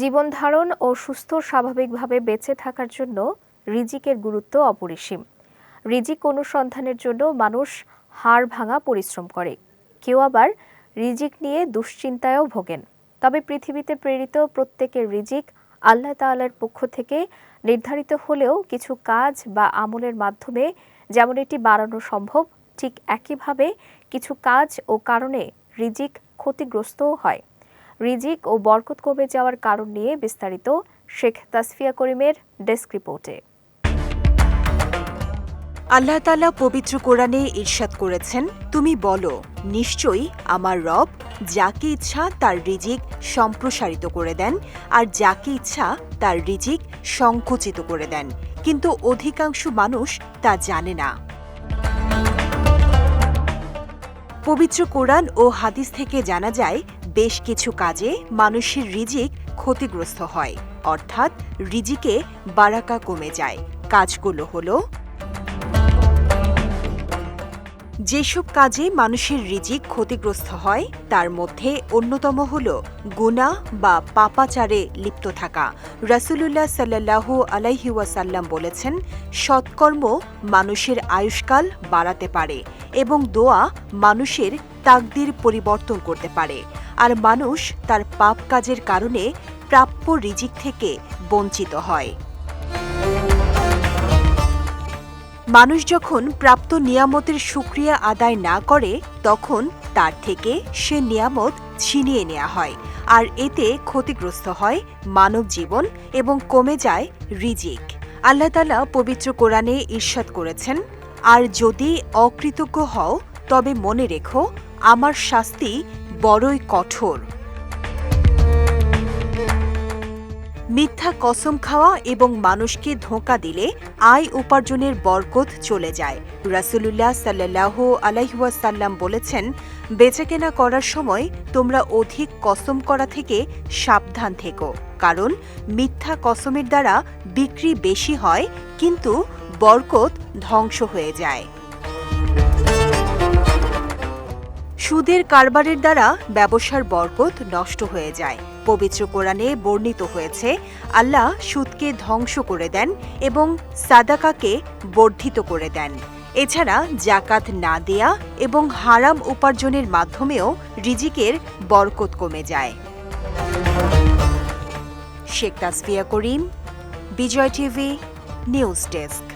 জীবন ধারণ ও সুস্থ স্বাভাবিকভাবে বেঁচে থাকার জন্য রিজিকের গুরুত্ব অপরিসীম। রিজিক অনুসন্ধানের জন্য মানুষ হাড় ভাঙা পরিশ্রম করে। কেউ আবার রিজিক নিয়ে দুশ্চিন্তায়ও ভোগেন। তবে পৃথিবীতে প্রেরিত প্রত্যেকের রিজিক আল্লাহ তাআলার পক্ষ থেকে নির্ধারিত হলেও কিছু কাজ বা আমলের মাধ্যমে যেমন এটি বাড়ানো সম্ভব, ঠিক একইভাবে কিছু কাজ ও কারণে রিজিক ক্ষতিগ্রস্তও হয়। রিজিক ও বরকত কমে যাওয়ার কারণ নিয়ে বিস্তারিত শেখ তাসফিয়া করিমের ডেস্ক রিপোর্টে। আল্লাহ তালা পবিত্র কোরআনে ঈর্ষাদ করেছেন, তুমি বলো, নিশ্চয়ই আমার রব যাকে ইচ্ছা তার রিজিক সম্প্রসারিত করে দেন, আর যাকে ইচ্ছা তার রিজিক সংকুচিত করে দেন। কিন্তু অধিকাংশ মানুষ তা জানে না। পবিত্র কোরআন ও হাদিস থেকে জানা যায়, বেশ কিছু কাজে মানুষের রিজিক ক্ষতিগ্রস্ত হয়। অর্থাৎ রিজিকে বারাকা কমে যায়। কাজগুলো হলো যেসব কাজে মানুষের রিজিক ক্ষতিগ্রস্ত হয়, তার মধ্যে অন্যতম হল গুণা বা পাপাচারে লিপ্ত থাকা। রাসুলুল্লাহ সাল্লাহু আলাইহি ওয়াসাল্লাম বলেছেন, সৎকর্ম মানুষের আয়ুষ্কাল বাড়াতে পারে এবং দোয়া মানুষের তাকদির পরিবর্তন করতে পারে। আর মানুষ তার পাপ কাজের কারণে প্রাপ্য রিজিক থেকে বঞ্চিত হয়। মানুষ যখন প্রাপ্ত নিয়ামতের সুক্রিয়া আদায় না করে, তখন তার থেকে সে নিয়ামত ছিনিয়ে নেওয়া হয়। আর এতে ক্ষতিগ্রস্ত হয় মানব জীবন এবং কমে যায় রিজিক। আল্লাহ তালা পবিত্র কোরআনে ঈর্ষাদ করেছেন, আর যদি অকৃতজ্ঞ হও, তবে মনে রেখো, আমার শাস্তি বড়ই কঠোর। মিথ্যা কসম খাওয়া এবং মানুষকে ধোঁকা দিলে আয় উপার্জনের বরকত চলে যায়। রাসুলুল্লাহ সাল্লাহ আলাইহুয়াসাল্লাম বলেছেন, বেচাকেনা করার সময় তোমরা অধিক কসম করা থেকে সাবধান থেকো, কারণ মিথ্যা কসমের দ্বারা বিক্রি বেশি হয়, কিন্তু বরকত ধ্বংস হয়ে যায়। সুদের কারবারের দ্বারা ব্যবসার বরকত নষ্ট হয়ে যায়। পবিত্র কোরআনে বর্ণিত হয়েছে, আল্লাহ সুদকে ধ্বংস করে দেন এবং সাদাকাকে বর্ধিত করে দেন। এছাড়া জাকাত না দেয়া এবং হারাম উপার্জনের মাধ্যমেও রিজিকের বরকত কমে যায়। Sheikh Tasfia Karim, Bijoy TV, news desk.